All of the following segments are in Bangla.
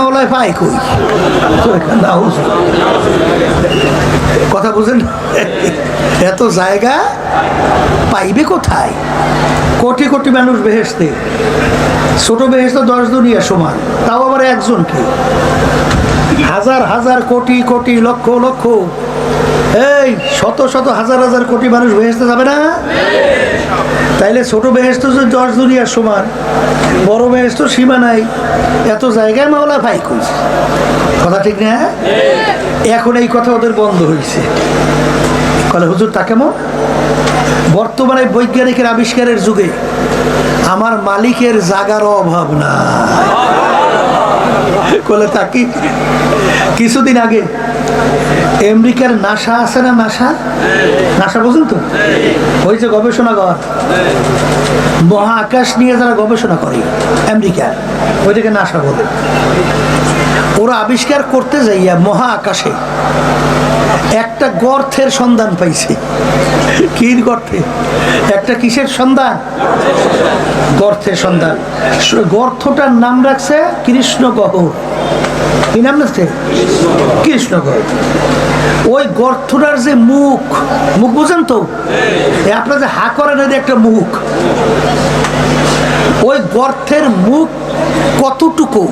মাওলায় পায় কই? কথা বুঝেন এত জায়গা পাইবে কোথায়? কোটি কোটি মানুষ বেহেসতে ছোট বেহেস্ত দশ দুনিয়া সমান, তাও আবার একজনকে হাজার হাজার কোটি কোটি লক্ষ লক্ষ। এই শত শত হাজার হাজার কোটি মানুষ বেহেস্তে যাবে না? তাইলে ছোট বেহেস্ত তো দশ দুনিয়ার সমান, বড় বেহেস্ত সীমা নাই। এত জায়গায় মাওলা ভাই করছে কথা ঠিক না? এখন এই কথা ওদের বন্ধ হয়েছে কলে, হুজুর, তা কেমন? বর্তমানে বৈজ্ঞানিকের আবিষ্কারের যুগে আমার মালিকের জাগারও অভাব না বলে থাকি। কিছুদিন আগে আমেরিকার নাসা আছে না নাসা? নাসা বুঝুন তো? যে গবেষণাগার। মহাকাশ নিয়ে যারা গবেষণা করে আমেরিকার ওইটাকে নাসা বলে। ওরা আবিষ্কার করতে যাইয়া মহা আকাশে একটা গর্থের সন্ধান পাইছে। কির গর্থে একটা কিসের সন্ধান? গর্থের সন্ধান। গর্থটার নাম রাখছে কৃষ্ণ গহর কি নাম রাখছে? কৃষ্ণগড় ওই গর্থটার যে মুখ মুখ বুঝেন তো? আপনার যে হা করেন একটা মুখ। ওই গর্থের মুখ কতটুকু?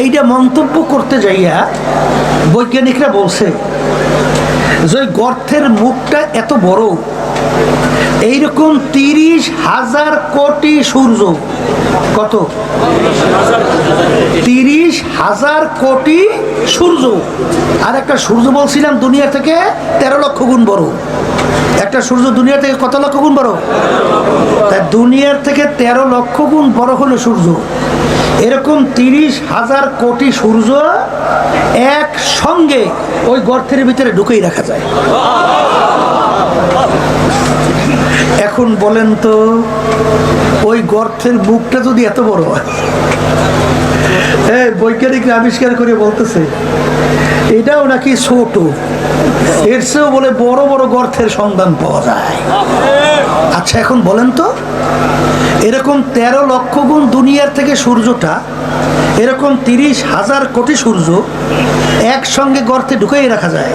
এইটা মন্তব্য করতে যাইয়া বৈজ্ঞানিকরা বলছে যে ওই গর্তের মুখটা এত বড়, এইরকম তিরিশ হাজার কোটি সূর্য। কত? তিরিশ হাজার কোটি সূর্য। আর একটা সূর্য বলছিলাম দুনিয়া থেকে তেরো লক্ষ গুণ বড়। একটা সূর্য দুনিয়া থেকে কত লক্ষ গুণ বড়? তাই দুনিয়ার থেকে তেরো লক্ষ গুণ বড় হলো সূর্য। এরকম তিরিশ হাজার কোটি সূর্য এক সঙ্গে ওই গর্তের ভিতরে ঢুকেই রাখা যায়। এখন বলেন তো, ওই গর্তের বুকটা যদি এত বড় হয় হ্যাঁ বৈজ্ঞানিকরা আবিষ্কার করে বলতেছে। এটাও নাকি ছোট। এর চেয়েও বলে বড় বড় গর্তের সন্ধান পাওয়া যায়। আচ্ছা এখন বলেন তো, এরকম তেরো লক্ষ গুণ দুনিয়ার থেকে সূর্যটা, এরকম তিরিশ হাজার কোটি সূর্য একসঙ্গে গর্তে ঢুকেই রাখা যায়।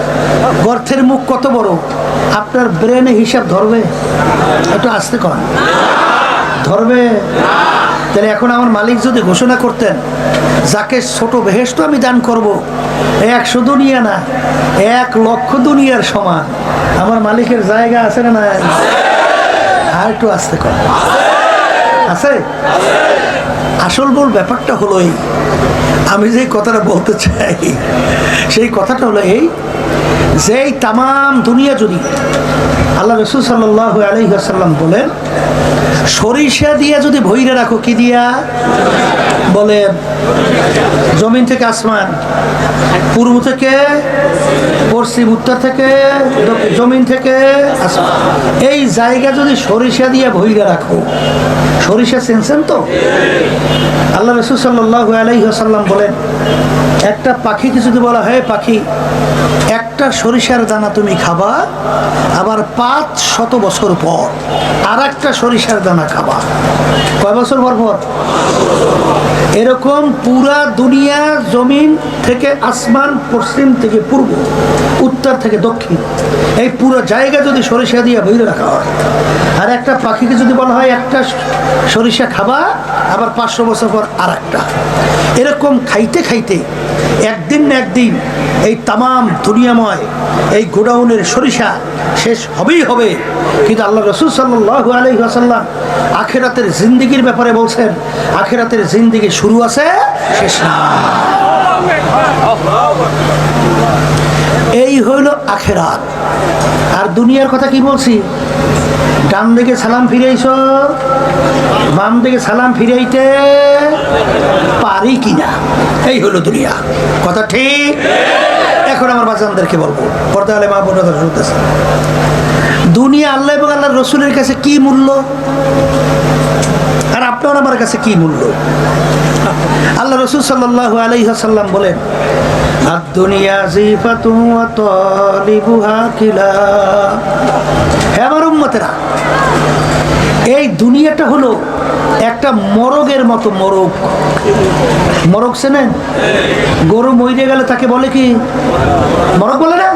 গর্তের মুখ কত বড়? আপনার ব্রেনে হিসাব ধরবে? একটু আসতে কন। ধরবে? তাহলে এখন আমার মালিক যদি ঘোষণা করতেন, যাকে ছোট বেহেস্ত আমি দান করব একশো দুনিয়া না, এক লক্ষ দুনিয়ার সমান। আমার মালিকের জায়গা আছে না না আর একটু আসতে কর। আছে? আসল বল ব্যাপারটা হলো এই আমি যে কথাটা বলতে চাই, সেই কথাটা হলো এই যে এই তামাম দুনিয়া যদি আল্লাহ রসুল সাল্লাহ আলহিহাসাল্লাম বলেন, সরিষা দিয়া যদি ভইরে রাখো, কি দিয়া? বলে, জমিন থেকে আসমান, পূর্ব থেকে পশ্চিম, উত্তর থেকে জমিন থেকে আসমান। এই জায়গা যদি সরিষা দিয়া ভইরে রাখো সরিষা চিনছেন তো? আল্লাহ রসুল সাল্লাহ আলাইসাল্লাম বলেন একটা পাখিকে যদি বলা হয় পাখি, একটা সরিষার দানা তুমি খাবা, আবার পাঁচ শত বছর পর আর একটা সরিষার দানা খাবা। কয় বছর পর পর? এরকম পুরা দুনিয়া জমিন থেকে আসমান, পশ্চিম থেকে পূর্ব, উত্তর থেকে দক্ষিণ, এই পুরো জায়গা যদি সরিষা দিয়ে বইরে রাখা হয়, আর একটা পাখিকে যদি বলা হয়, একটা সরিষা খাবা, আবার পাঁচশো বছর পর আর একটা এরকম খাইতে খাইতে একদিন না একদিন এই তামাম দুনিয়াময়, এই গোডাউনের সরিষা শেষ হবেই হবে। কিন্তু আল্লাহ রসুল সাল্লু আলহি আসাল্লাম আখেরাতের জিন্দিগির ব্যাপারে বলছেন, আখেরাতের জিন্দিগি শুরু আছে শেষ না। এই হইল আখেরাত। আর দুনিয়ার কথা কি বলছি? ডান দিকে সালাম ফিরাইছ, বাম দিকে সালাম ফিরাইতে পারি কিনা? এই হলো দুনিয়া। কথা ঠিক? এখন আমার বাচ্চাদেরকে বলব। পর্দা আলে মা বোনরা শুনতেছে। দুনিয়া আল্লাহ এবং আল্লাহর রসুলের কাছে কি মূল্য? আর আপনার আমার কাছে কি মূল্য? আল্লাহ রসুল সাল্লাহ আলাইহাসাল্লাম বলেন দুনিয়া জিফাতু ওয়া এই দুনিয়াটা হলো একটা মরগের মতো মরগ। মরগ চেনেন গরু মইরে গেলে তাকে বলে কি? মরগ বলে না?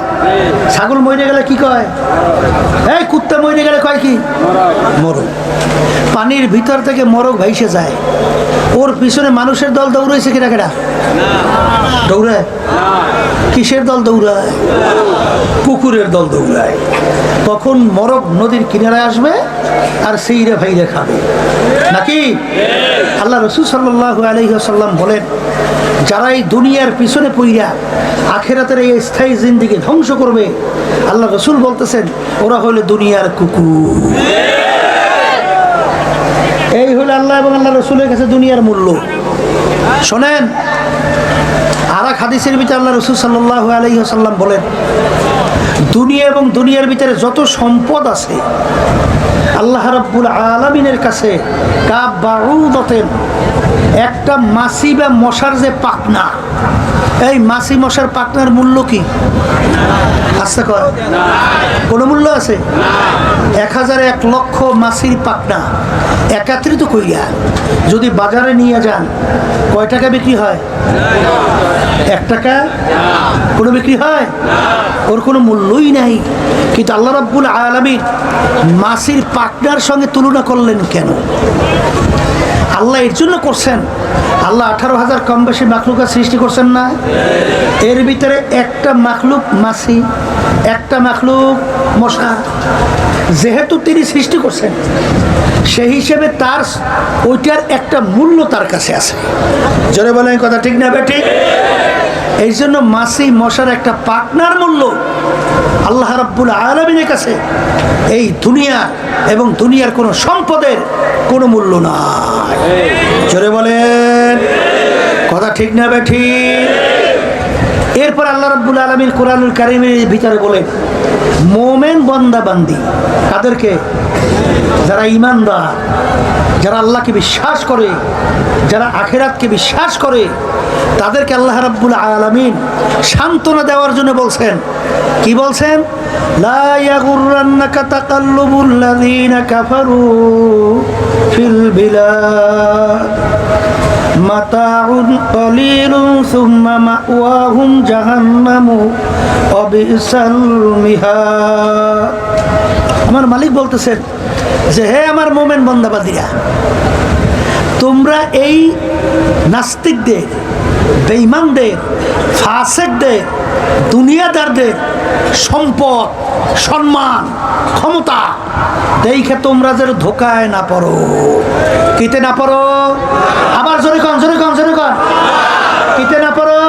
ছাগল মইরে গেলে কি কয়? এই কুত্তা মইরে গেলে কয় কি? মরগ। পানির ভিতর থেকে মরগ ভাইসে যায়। ওর পিছনে মানুষের দল দৌড়াইছে কিনা কেনা দৌড়ায়? কিসের দল দৌড়ায়? কুকুরের দল দৌড়ায়। তখন মরক নদীর কিনারে আসবে আর সেইরে ভাইরে খাবে। নাকি? আল্লাহ রসুল সাল্লাহ আলহিহাসাল্লাম বলেন, যারা এই দুনিয়ার পিছনে পইরা আখেরাতের এই স্থায়ী জিন্দিগি ধ্বংস করবে, আল্লাহ রসুল বলতেছেন, ওরা হলো দুনিয়ার কুকুর। এই হলো আল্লাহ এবং আল্লাহ রসুলের কাছে দুনিয়ার মূল্য। শোনেন আর এক হাদিসের ভিতরে আল্লাহ রসুল সাল্লাহ আলহিহাসাল্লাম বলেন, দুনিয়া এবং দুনিয়ার ভিতরে যত সম্পদ আছে, আল্লাহ রাব্বুল আলমিনের কাছে কাব বারুদতেন একটা মাসি বা মশার যে পাকনা এই মাসি মশার পাকনার মূল্য কি? আস্তে কয়। কোনো মূল্য আছে? এক হাজার এক লক্ষ মাসির পাকনা। একাত্রিত করিয়া যদি বাজারে নিয়ে যান, কয় টাকা বিক্রি হয়? এক টাকা? কোনো বিক্রি হয়? ওর কোনো মূল্যই নাই। কিন্তু আল্লাহ রাব্বুল আলমী মাসির পাকনার সঙ্গে তুলনা করলেন কেন? আল্লাহ এর জন্য করছেন। আল্লাহ আঠারো হাজার কম বেশি মাখলুকের সৃষ্টি করছেন না। এর ভিতরে একটা মাখলুক মাসি, একটা মাখলুক মশা, যেহেতু তিনি সৃষ্টি করছেন, সেই হিসেবে তার ওইটার একটা মূল্য তার কাছে আছে। জোরে বলেন কথা ঠিক না বেঠিক এই জন্য মাসি মশার একটা পাকনার মূল্য আল্লাহ রাব্বুল আলমিনের কাছে এই দুনিয়া এবং দুনিয়ার কোনো সম্পদের কোনো মূল্য নাই। জোরে বলেন। কথা ঠিক না বেঠি এরপর আল্লাহ রাব্বুল আলমীর কোরআনুল কারিমের ভিতরে বলেন, মোমেন বন্দা বান্দি তাদেরকে যারা ইমানদার যারা আল্লাহকে বিশ্বাস করে, যারা আখেরাতকে বিশ্বাস করে, তাদেরকে আল্লাহ রাব্বুল আলামিন সান্ত্বনা দেওয়ার জন্য বলছেন। কি বলছেন? আমার মালিক বলতেছেন যে, হে আমার মোমেন বন্দাবাদীরা, তোমরা এই নাস্তিকদের, বেঈমানদের, ফাসেকদের, দুনিয়াদারদের সম্পদ, সম্মান, ক্ষমতা দেখে তোমরা যেন ধোকায় না পড়ো। কিতে না পড়ো? আবার জোরে কন জোরে কন জোরে কন। কিতে না পড়ো?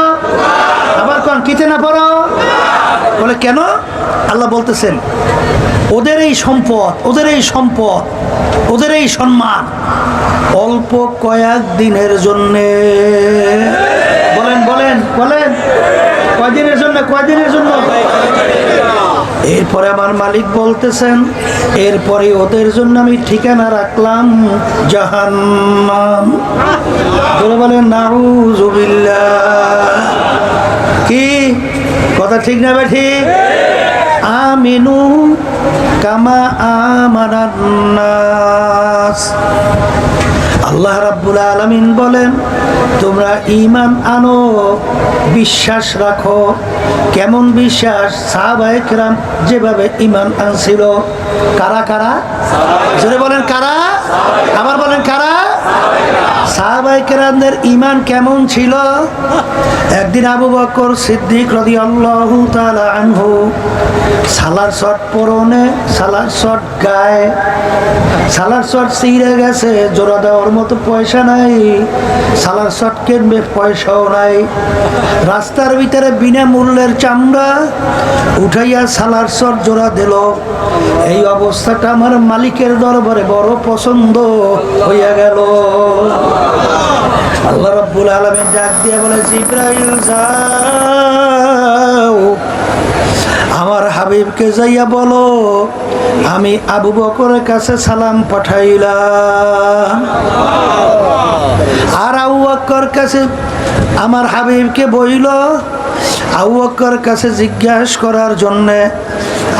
আবার কন, কিতে না পড়ো? বলে, কেন? আল্লাহ বলতেছেন, ওদের এই সম্পদ, ওদের এই সম্পদ, ওদের এই সম্মান অল্প কয়েক দিনের জন্যে। বলেন বলেন বলেন। কয়দিনের জন্য কয়দিনের জন্য? এরপরে আমার মালিক বলতেছেন, এরপরে ওদের জন্য আমি ঠিকানা রাখলাম জাহান্নাম। বলে বলেন নাউজুবিল্লাহ কি? কথা ঠিক না বে ঠিক? আমিনু কামা আমানান্নাস আল্লাহ রাব্বুল আলামিন বলেন, তোমরা ইমান আনো, বিশ্বাস রাখো। কেমন বিশ্বাস? সাহাবায়ে কেরাম যেভাবে ইমান আনছিল, কারা কারা? বলেন কারা? আবার বলেন কারা? সাহাবাই কেরামদের ইমান কেমন ছিল? একদিন আবু বকর সিদ্দিক রদি আল্লাহ আনহু সালার শট পরনে, সালার শট গায়ে, সালার শট ছিঁড়ে গেছে, জোড়া দেওয়ার মতো পয়সা নাই, সালার শট কিনবে পয়সাও নাই। রাস্তার ভিতরে বিনামূল্যের চামড়া উঠাইয়া সালার শট জোড়া দিল। এই অবস্থাটা আমার মালিকের দরবারে বড় পছন্দ হইয়া গেল। আল্লাহ রাব্বুল আলামিন ডাক দিয়ে বলে, জিব্রাইল, যাও। আমার হাবিবকে যাইয়া বলো, আমি আবু বকরের কাছে সালাম পাঠাইলাম। আর আবু বকর কাছে আমার হাবিবকে বইল, আবু বকর কাছে জিজ্ঞাসা করার জন্যে,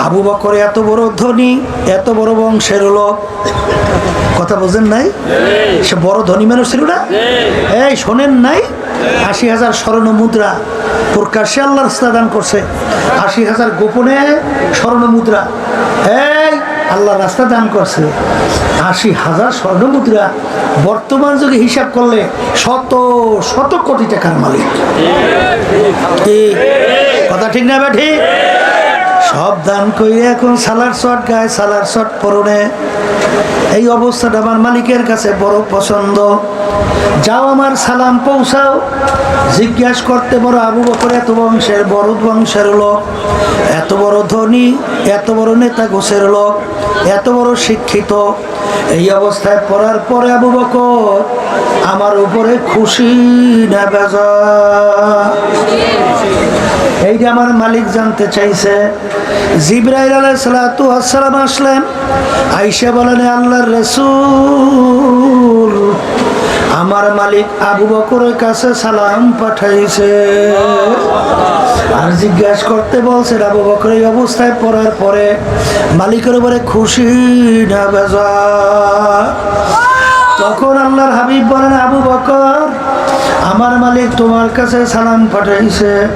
আবু বকর এত বড় ধনী, এত বড় বংশের লোক কথা বোঝেন নাই? সে বড় ধনী মানুষ ছিল না? এই শোনেন নাই? আশি হাজার স্বর্ণ মুদ্রা প্রকাশ্যে আল্লাহ রাস্তা দান করছে। আশি হাজার গোপনে স্বর্ণ মুদ্রা। এই আল্লাহ রাস্তা দান করছে। আশি হাজার স্বর্ণ মুদ্রা বর্তমান যুগে হিসাব করলে শত শত কোটি টাকার মালিক। কথা ঠিক না বা ঠিক? সব দান করে। এখন সালার শট গায়ে, সালার শট পরনে। এই অবস্থাটা আমার মালিকের কাছে বড় পছন্দ। যাও আমার সালাম, পৌঁছাও। জিজ্ঞাসা করতে বড় আবু বকর, এত বংশের, বড় বংশের লোক। এত বড় ধনী, এত বড় নেতা গোছের লোক। এত বড় শিক্ষিত। এই অবস্থায় পড়ার পরে আবু বকর, আমার উপরে খুশি না বেজা। এইটা আমার মালিক জানতে চাইছে, জিব্রাইল আলাইসালাতু আসসালাম আসলেন, আইসা বলেন আল্লাহর রসুল, আমার মালিক আবু বকরের কাছে সালাম পাঠাইছে। আর জিজ্ঞাসা করতে বলছে আবু বকর এই অবস্থায় পড়ার পরে মালিকের উপরে খুশি না বেজা? তখন আল্লাহর হাবিব বলেন, আবু বকর আমার মালিক তোমার কাছে সালাম পাঠাইছে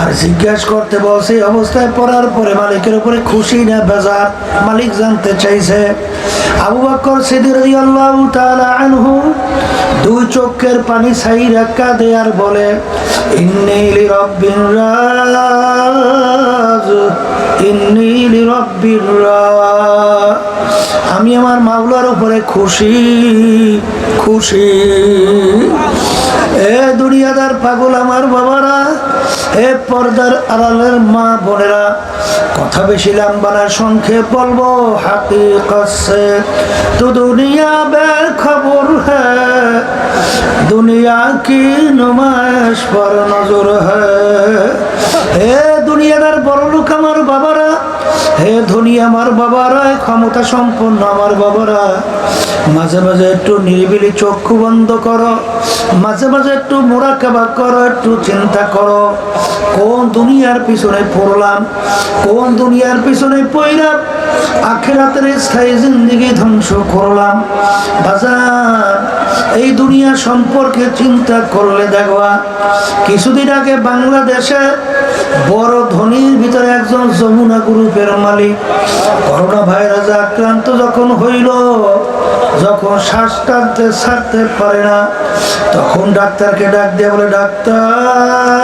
আর জিজ্ঞাসা করতে বলছে অবস্থায় পড়ার পরে মালিকের উপরে খুশি না বেজার মালিক জানতে চাইছে। আবু বকর তাআলা আনহু দুই চোখের পানি ছাই রাখা দেয়ার বলে, ইন্নী লিরাব্বির রাজ, ইন্নী লিরাব্বির রাজ। আমি আমার মাওলার উপরে খুশি খুশি। এ দুনিয়াদার পাগল আমার বাবারা, এ পর্দার আড়ালের মা বোনেরা, কথা বেশি লাম্বানা সংক্ষেপ বলব হাতি কাছে তো দুনিয়া বের খবর হ্যাঁ দুনিয়া কি নমায় পর নজর হ্যাঁ দুনিয়াদার বড় লোক আমার বাবারা। হে ধনী আমার বাবারা ক্ষমতা সম্পন্ন আমার বাবারা। মাঝে মাঝে একটু নিরিবিলি চক্ষু বন্ধ করো, মাঝে মাঝে একটু মোড়া কাবা করো, একটু চিন্তা করো। কোন দুনিয়ার পিছনে পড়লাম, কোন দুনিয়ার পিছনে পড়লাম, আখেরাতের স্থায়ী জিন্দিগি ধ্বংস করলাম। বাজার, এই দুনিয়া সম্পর্কে চিন্তা করলে দেখবা, কিছুদিন আগে বাংলাদেশে বড় ধনির ভিতরে একজন যমুনা গ্রুপের মালিক। করোনা ভাইরাসে আক্রান্ত যখন হইল, যখন শ্বাস টানতে ছাড়তে পারে না, তখন ডাক্তারকে ডাক দিয়ে বলে, ডাক্তার!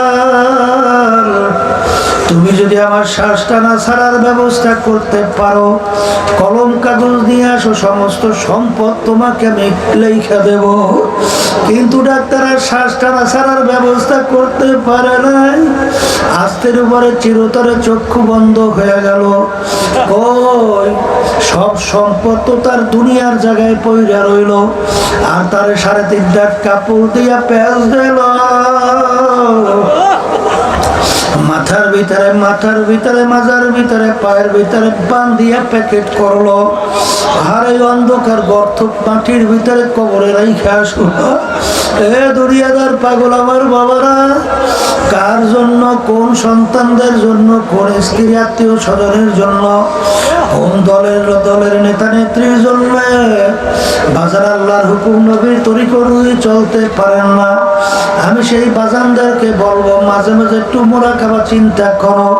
তুমি যদি আমার শ্বাস টানা ছাড়ার ব্যবস্থা করতে পারো, কলম কাগজ নিয়ে আসো, সমস্ত সম্পদ তোমাকে আমি লেখা দেব। কিন্তু ডাক্তার আর টানা ছাড়ার ব্যবস্থা করতে পারে নাই। আস্তের উপরে চিরতরে চক্ষু বন্ধ হয়ে গেল। ওই সব সম্পদ তো তার দুনিয়ার জায়গায় পইরা রইল। আর তার সাড়ে তিন কাপড় দিয়া পেঁয়াজ দিল। মাথার ভিতরে মাথার ভিতরে, মাজার ভিতরে, পায়ের ভিতরে বান্ধিয়া প্যাকেট করল। এই অন্ধকার গর্ত মাটির ভিতরে কবরে রাইখা আসলো এ দুনিয়াদার পাগল আমার বাবারা, কার জন্য, কোন সন্তানদের জন্য, কোন স্ত্রী, আত্মীয় স্বজনের জন্য, কোন দলের দলের নেতা নেত্রীর জন্য? বাজার আল্লাহর হুকুম নবীর তরিকরুই চলতে পারেন না। আমি সেই বাজানদেরকে বলব, মাঝে মাঝে একটু মোরা চিন্তা করো।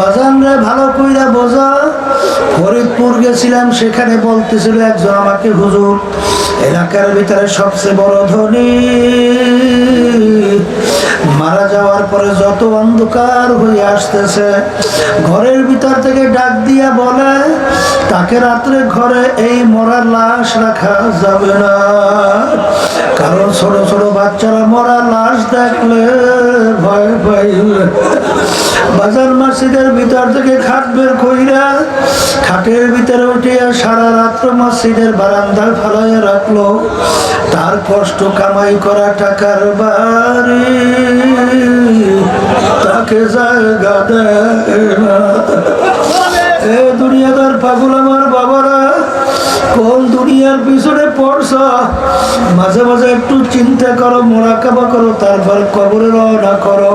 বাজানরে ভালো কইরা বোঝা, ফরিদপুর গেছিলাম, সেখানে বলতেছিল একজন আমাকে, হুজুর, এলাকার ভিতরে সবচেয়ে বড় ধনী মারা যাওয়ার পরে যত অন্ধকার হয়ে আসতেছে, ঘরের ভিতর থেকে ডাক দিয়া বলে, তাকে রাত্রে ঘরে এই মরা লাশ রাখা যাবে না। কারণ ছোট ছোট বাচ্চারা মরা লাশ দেখলে ভয় পাইলে বাজার মসজিদের ভিতর থেকে খাট বের কইরা খাটের ভিতরে উঠিয়া সারা রাত্র মসজিদের বারান্দায় ফেলাইয়া রাখল। তার কষ্ট কামাই করা টাকার বাড়ি তাকে জায়গা দেয় এ দুনিয়াদার পাগুল আমার বাবারা কোন দুনিয়ার পিছনে পড়ছ। মাঝে মাঝে একটু চিন্তা করো, মোরাকাবা করো, তারপর কবরে রওনা করো।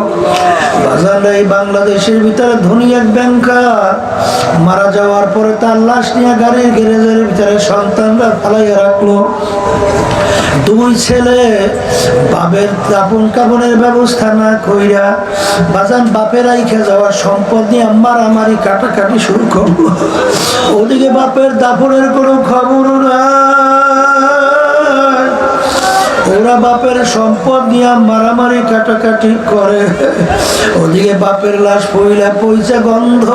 বাজারে এই বাংলাদেশের ভিতরে ধনী এক ব্যাংকার। মারা যাওয়ার পরে তার লাশ নিয়ে গাড়ির গ্যারেজের ভিতরে সন্তানরা ফালাইয়া রাখল। দুই ছেলে বাপের আপন কাপড়ের ব্যবস্থা না কইরা বাজান বাপের আইখে যাওয়ার সম্পদ নিয়ে মারামারি কাটাকাটি শুরু করল। ওদিকে বাপের দাপনের কোনো খবর নাই ওরা বাপের সম্পদ নিয়ে মারামারি কাটাকাটি করে। ওদিকে বাপের লাশ পইলা পয়সা গন্ধ।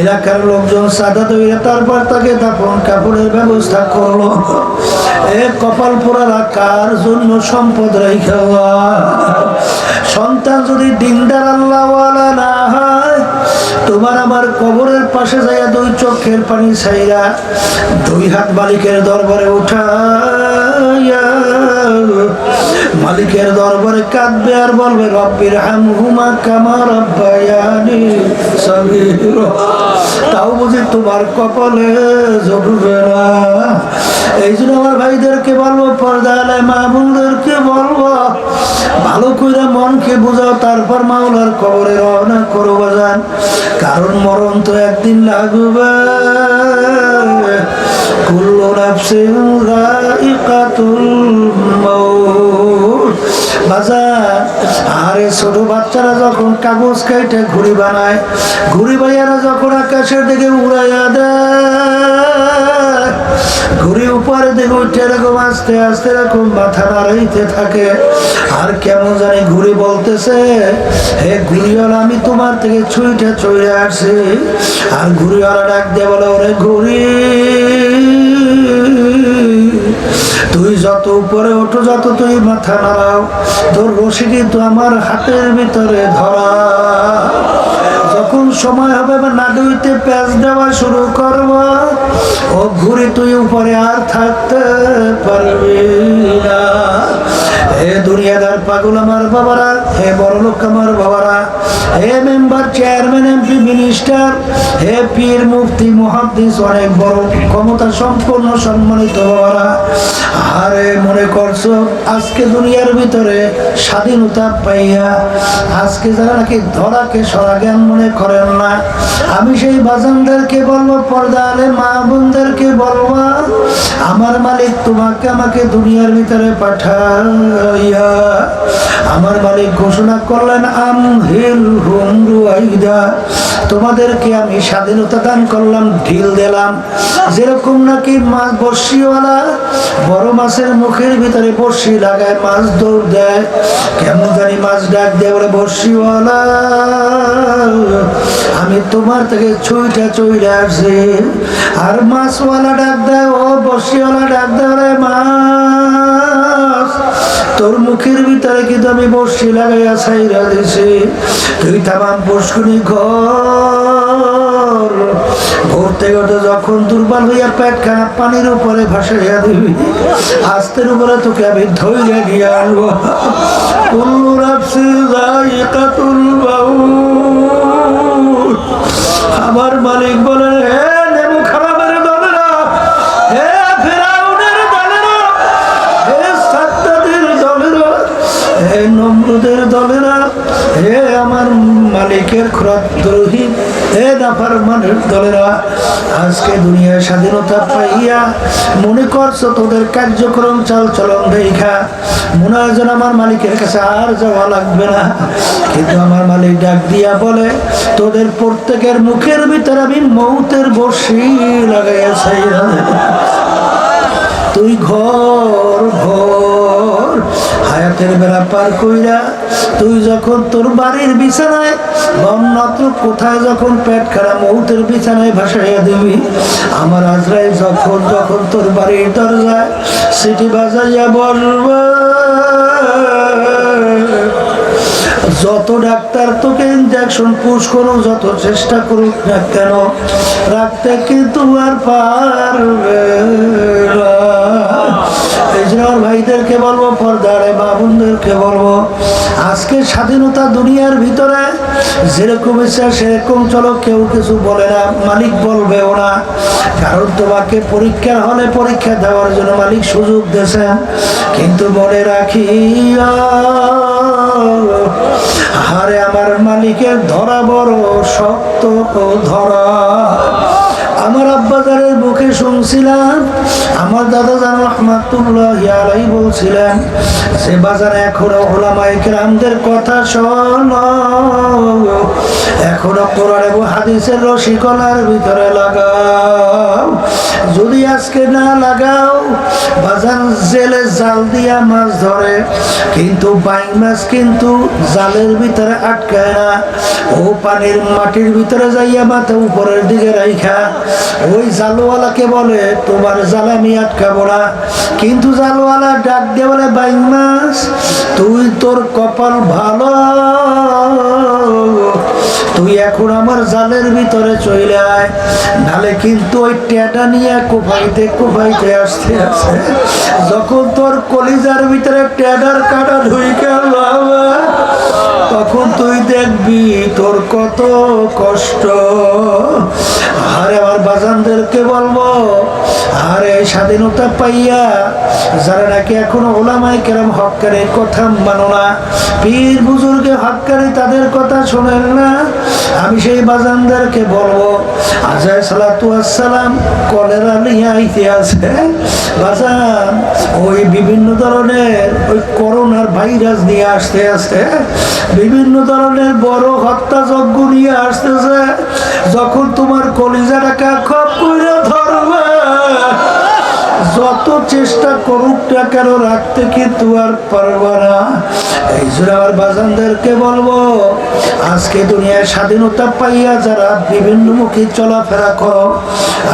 এলাকার লোকজন সাদা তৈরি তারপর তাকে দাপন কাপড়ের ব্যবস্থা করল। এ কপাল পোড়ারা কার জন্য সম্পদ রেখা সন্তান যদি দিনদার আল্লাহওয়ালা না হয় তোমার আমার কবরের পাশে যাইয়া দুই চোখের পানি ছাইরা দুই হাত মালিকের দরবারে উঠাইয়া মালিকের দরবারে কাঁদবে আর বলবে, রব্বির হাম হুমা কামা রব্বায়ানি সগীরা। তাও বুঝি তোমার কপালে জড়বে না। এই জন্য আমার ভাইদেরকে বলব পর্দালে মা বোনদেরকে বলব, ভালো করে মনকে বুঝাও, তারপর মাওলার কবরে রওনা করো বাজান। কারণ মরণ তো একদিন লাগবে। কুল্লু নাফসিন যায়িকাতুল মাউত। বাজার। আরে ছোট বাচ্চারা যখন কাগজ কাইটে ঘুড়ি বানায়, ঘুড়ি বাইয়ারা যখন আকাশের দিকে উড়াইয়া দেয়, ঘুড়ি উপরে দিকে উঠে এরকম আস্তে আস্তে এরকম মাথা নাড়াইতে থাকে। আর কেমন জানি ঘুড়ি বলতেছে, হে ঘুড়িওয়ালা, আমি তোমার থেকে ছুঁইটা চলে আসছি। আর ঘুড়িওয়ালা ডাক দিয়ে বলে, ওরে ঘুড়ি তুই যত উপরে ওঠো যত তুই মাথা নাড়াও, তোর রশি কিন্তু আমার হাতের ভিতরে ধরা। যখন সময় হবে বা নাডুইতে প্যাচ দেওয়া শুরু করবা। ও ঘুরে তুই উপরে আর থাকতে পারবি না। এ দুনিয়াদার পাগল আমার বাবারা হে বড় লোক আমার বাবারা, হে মেম্বার চেয়ারম্যান এমপি মিনিস্টার, হে পীর মুফতি, মহাদ্দিস, অনেক বড় ক্ষমতা সম্পন্ন, সম্মানিত বাবারা, আরে মনে করছ আজকে দুনিয়ার ভিতরে স্বাধীনতা পাইয়া আজকে যারা নাকি ধরাকে সরা জ্ঞান মনে করেন না, আমি সেই বাজানদেরকে বলব পর্দা আলে মা বোনদেরকে বলব, আমার মালিক তোমাকে আমাকে দুনিয়ার ভিতরে পাঠাইয়া, আমার মালিক ঘোষণা করলেন আম হিল তোমাদেরকে আমি স্বাধীনতা দান করলাম, ঢিল দিলাম। যেরকম নাকি মাছ বর্ষিওয়ালা বড় মাছের মুখের ভিতরে বর্ষি লাগায় মাছ দৌড় দেয়, কেমন জানি মাছ ডাক দেয় বলে বর্ষিওয়ালা তোমার থেকে ছুইটা চইলে আসছি। আর মাছওয়ালা ডাক দেয়, ও বর্ষিওয়ালা ডাক দেয় রে মাছ। তোর মুখের ভিতরে কিন্তু আমি বর্ষি লাগাইয়া ছাইরা দিছি। তুই তামাম পুষ্কুনি ঘর। ভরতে গেতে যখন দুর্বল হইয়া পেট খানা পানির উপরে ভাসাইয়া দিবি, আস্তের উপরে তোকে আমি ধৈর্য নিয়ে আনব। কুল্লু নাফসি যায়িকাতুল মাউত। আমার মালিক বলেন, হে নেমু খারাপের দলেরা, হে ফেরাউনের দলেরা, হে সাত্তাদের দলেরা, হে নমরুদের দলেরা, হে আমার মালিকের খরদ্রোহী তোদের আমার মালিকের কাছে আর যাওয়া লাগবে না। আমার মালিক ডাক দিয়া বলে, তোদের প্রত্যেকের মুখের ভিতরে আমি মৌতের বসি লাগাইয়াছি তুই ঘর ঘর হায়াতের বেলা পার কইরা তুই যখন তোর বাড়ির বিছানায় বা অন্যত্র কোথায় যখন পেট খারাপ মৌতের বিছানায় ভাসাইয়া দিবি, আমার আজরাই যখন যখন তোর বাড়ির দরজায় সিটি বাজাইয়া বলবে যত ডাক্তার তোকে ইঞ্জেকশন পুশ করুক, যত চেষ্টা করুক না কেন, রাখতে কিন্তু আর পারবে না। আমার ভাইদেরকে বলব, পর্দারে বাবুনদেরকে বলব, আজকে স্বাধীনতা দুনিয়ার ভিতরে যেরকম ইচ্ছা সেরকম চলো, কেউ কিছু বলে না, মালিক বলবেও না। কারণ তোমাকে পরীক্ষার হলে পরীক্ষা দেওয়ার জন্য মালিক সুযোগ দিয়েছেন। কিন্তু মনে রাখি আরে আমার মালিকের ধরা বড় শক্ত ধরা। আমার আব্বা আব্বাজারের বুকে শুনছিলাম। আমার দাদা জান রহমাতুল্লাহ আলাই বলছিলেন সে বাজারে এখনও ওলামাই কেরামদের কথা শোন। এখনও কোরআন এবং হাদিসের রসিকলার ভিতরে লাগাও। যদি আজকে না লাগাও, বাজার জেলে জাল দিয়া মাছ ধরে, কিন্তু বাইং মাছ কিন্তু জালের ভিতরে আটকায় না। ও পানির মাটির ভিতরে যাইয়া মাথা উপরের দিকে রাইখা। ওই জালওয়ালাকে বলে, তোমার জাল আমি আটকাবো না। কিন্তু জালওয়ালা ডাক দিয়ে বলে, বাইং মাছ তুই তোর কপাল ভালো। তুই এখন আমার জালের ভিতরে চলে আয়। নালে কিন্তু ওই টেটা নিয়ে কোপাইতে কোপাইতে আসতে আসে। যখন তোর কলিজার ভিতরে টেডার কাটা ঢুইকে বাবা তখন তুই দেখবি তোর কত কষ্ট। আরে আমার বাজানদেরকে বলব আরে এই স্বাধীনতা পাইয়া যারা নাকি এখনও ওলামাই কেরাম হকারের কথা মানো না, পীর বুজুর্গে হকারি তাদের কথা শোনেন না, আমি সেই বাজানদেরকে বলব, আজায় সালাতু আসসালাম কলেরা নিয়ে আইতে আছে। বাজান, ওই বিভিন্ন ধরনের ওই করোনার ভাইরাস নিয়ে আসতে আসতে, বিভিন্ন ধরনের বড় হত্যাযজ্ঞ নিয়ে আসতেছে, যখন তোমার কলিজাটাকে খপ করে ধরবে যত চেষ্টা করুক না কেন রাখতে কিন্তু আর পারবে না। এই জন্য আমার বাজানদেরকে বলব, আজকে দুনিয়ায় স্বাধীনতা পাইয়া যারা বিভিন্ন মুখী চলাফেরা করো,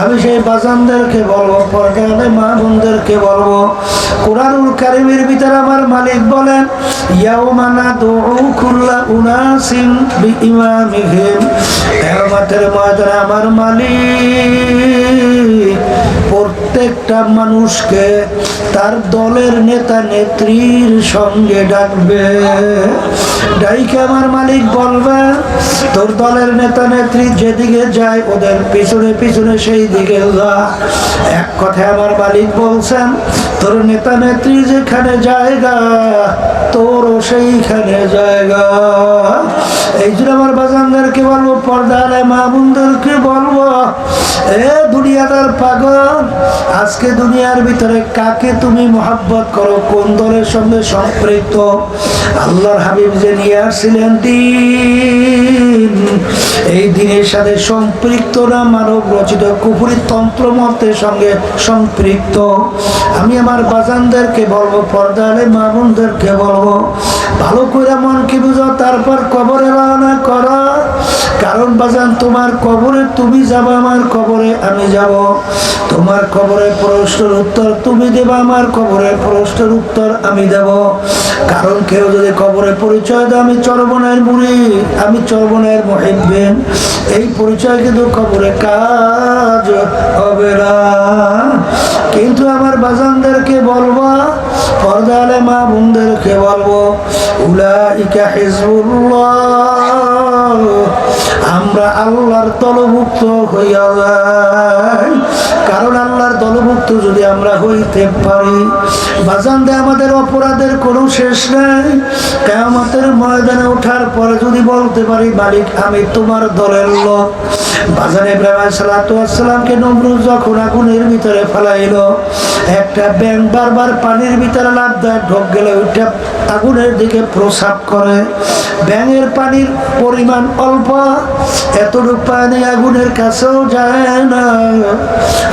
আমি সেই বাজানদেরকে বলব পর্দালে মা বোনদেরকে বলব, কোরআনুল কারিমের ভিতরে আমার মালিক বলেন ইয়াও ইয়াউমানা দুউ কুল্লা উনাসিন বিইমামিহিম। কিয়ামতের ময়দানে আমার মালিক প্রত্যেকটা মানুষকে তার দলের নেতা নেত্রীর সঙ্গে ডাকবে। ডাইকে আমার মালিক বলবে, তোর দলের নেতা নেত্রী যেদিকে যায়, ওদের পিছনে পিছনে সেই দিকে যা। এক কথায় আমার মালিক বলছেন, তোর নেতা নেত্রী যেখানে জায়গা, তোরও সেইখানে জায়গা। এই জন্য আমার বলব পর্দা আলে মামুনদেরকে বলব, এ দুনিয়াদার পাগল, আজকে দুনিয়ার ভিতরে কাকে তুমি করো, কোন দলের সঙ্গে সম্পৃক্ত? আল্লাহর হাবিব যে নিয়ে আসছিলেন দিন, এই দিনের সাথে সম্পৃক্ত না মানব রচিত কুপুরি তন্ত্র মতের সঙ্গে সম্পৃক্ত। আমি আমার বাজানদেরকে বলব পর্দা আলে মামুনদেরকে বলব, ভালো করে মন কি বুঝো তারপর কবরে রওনা করো। কারণ বাজান, তোমার কবরে তুমি যাবে আমার কবরে, আমি যাব। তোমার কবরে প্রশ্নের উত্তর তুমি দেবে, আমার কবরে প্রশ্নের উত্তর আমি দেব। কারণ কেউ যদি কবরে পরিচয় দেয়, আমি চরবনের মুড়ি, আমি চরবনের মহিবেন এই পরিচয় কিন্তু কবরে কাজ হবে না। কিন্তু আমার বাজানদেরকে বলব পর্দা আলে মা বোনদেরকে বলব উলাইকা হিজবুল্লাহ। আমরা আল্লাহর দলভুক্ত হইয়া যাই। কারণ আল্লাহর দলভুক্ত যদি আমরা হইতে পারি, বাজান দে আমাদের অপরাধের কোনো শেষ নাই। কেয়ামতের ময়দানে ওঠার পরে যদি বলতে পারি, মালিক, আমি তোমার দলের লোক। বাজান ইব্রাহিম সালাতামকে নমরুদ যখন আগুনের ভিতরে ফেলাইল, একটা ব্যাং বারবার পানির ভিতরে লাভ দেয়, ঢোক গেলে ওইটা আগুনের দিকে প্রসাব করে। ব্যাঙের পানির পরিমাণ অল্প এতটুক পানি আগুনের কাছেও যায় না।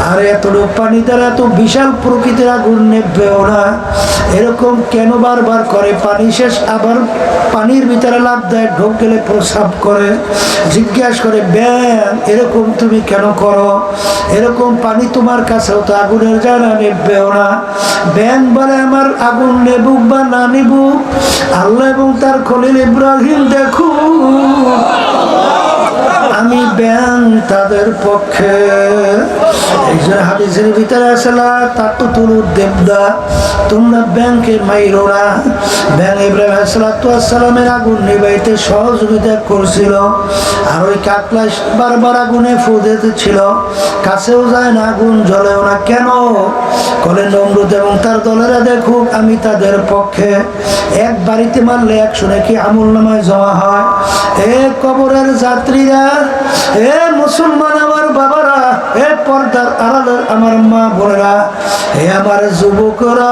আর এতটুক পানি দ্বারা এত বিশাল প্রকৃতির আগুন নেবেও না। এরকম কেন বারবার করে? পানি শেষ, আবার পানির ভিতরে লাভ দেয়, ঢোক গেলে প্রসাব করে, জিজ্ঞাসা করে ব্যাং এরকম তুমি কেন করো? এরকম পানি তোমার কাছেও তো আগুনের জানা নেবেও না। ব্যাং বলে, আমার আগুন নেবুক বা না নিবুক, আল্লাহ এবং তার খলিল ইব্রাহিম দেখুন আমি ব্যাংক তাদের পক্ষে। যে হাদিসের ভিতরে আসলা তাত্তু তুলু দেবদা, তোমরা ব্যাংকের মাইরোরা ব্যাংক ইব্রাহিম সালামের আগুন নিবাইতে সহযোগিতা করছিল, আর ওই কাকলা বারবার আগুনে ফুদেতে ছিল কাছেও যায় না, আগুন জ্বলেও না। কেন? কলে নমরুদ এবং তার দলেরা দেখুক, আমি তাদের পক্ষে এক বাড়িতে মারলে একশো নাকি আমল নামায় জমা হয়। এ কবরের যাত্রীরা এ মুসলমান আমার বাবারা এ পর্দার আড়ালের আমার মা বোনেরা, হে আমার যুবকরা,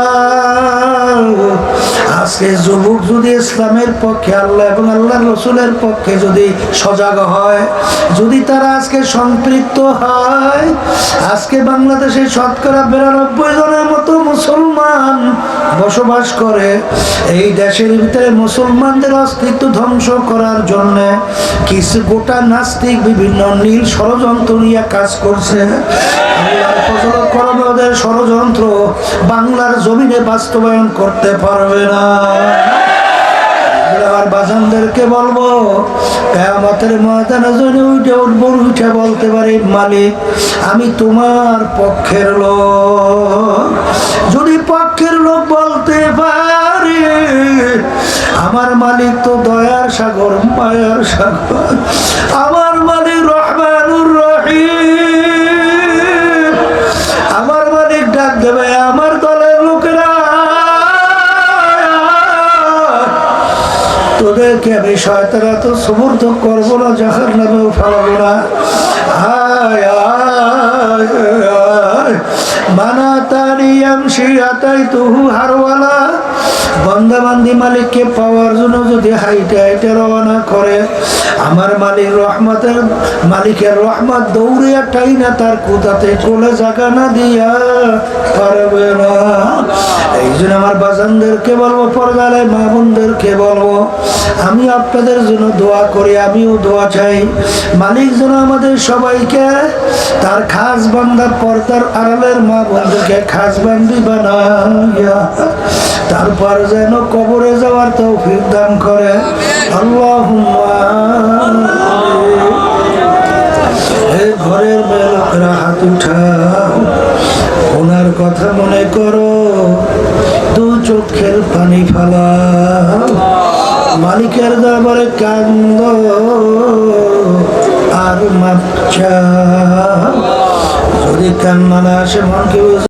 আজকে যুবক যদি ইসলামের পক্ষে আল্লাহ এবং আল্লাহ রসুলের পক্ষে যদি সজাগ হয়, যদি তারা আজকে সম্পৃক্ত হয়, আজকে বাংলাদেশে শতকরা বিরানব্বই জনের মতো মুসলমান বসবাস করে, এই দেশের ভিতরে মুসলমানদের অস্তিত্ব ধ্বংস করার জন্য কিছু গোটা নাস্তিক বিভিন্ন নীল ষড়যন্ত্র নিয়ে কাজ করছে। ষড়যন্ত্র বাংলার জমিনে বাস্তবায়ন করতে পারবে না। আমি তোমার পক্ষের লোক। যদি পক্ষের লোক বলতে পারি, আমার মালিক তো দয়ার সাগর, মায়ার সাগর, আমার তোদেরকে আমি শয়তারা তো সমর্থ করব না যখন নামেও ফেলাবো না। তুহু হারওয়ালা। বন্দা বান্দি মালিককে পাওয়ার জন্য যদি হাইটে হাইটে রওনা করে আমার মালিক রহমতের মালিকের রহমত দৌড়িয়া টাই না তার কুদাতে কোলে জাগা না দিয়া পারবে না। এই জন্য আমার বাজানদেরকে বলব পর্দালে মা বোনদেরকে বলব, আমি আপনাদের জন্য দোয়া করি, আমিও দোয়া চাই। মালিক যেন আমাদের সবাইকে তার খাস বান্দা পর্দার আড়ালের মা বোনদেরকে খাস বান্দি বানাইয়া, তারপর যেন কবরে যাওয়ার তৌফিক দান করে। আল্লাহ ঘরের বেলকরা হাত উঠাও। ওনার কথা মনে করো। দু চোখের পানি ফালা মালিকের দরবারে কান্দ। আর মাপ চাও। যদি কান্না না আসে, মনকে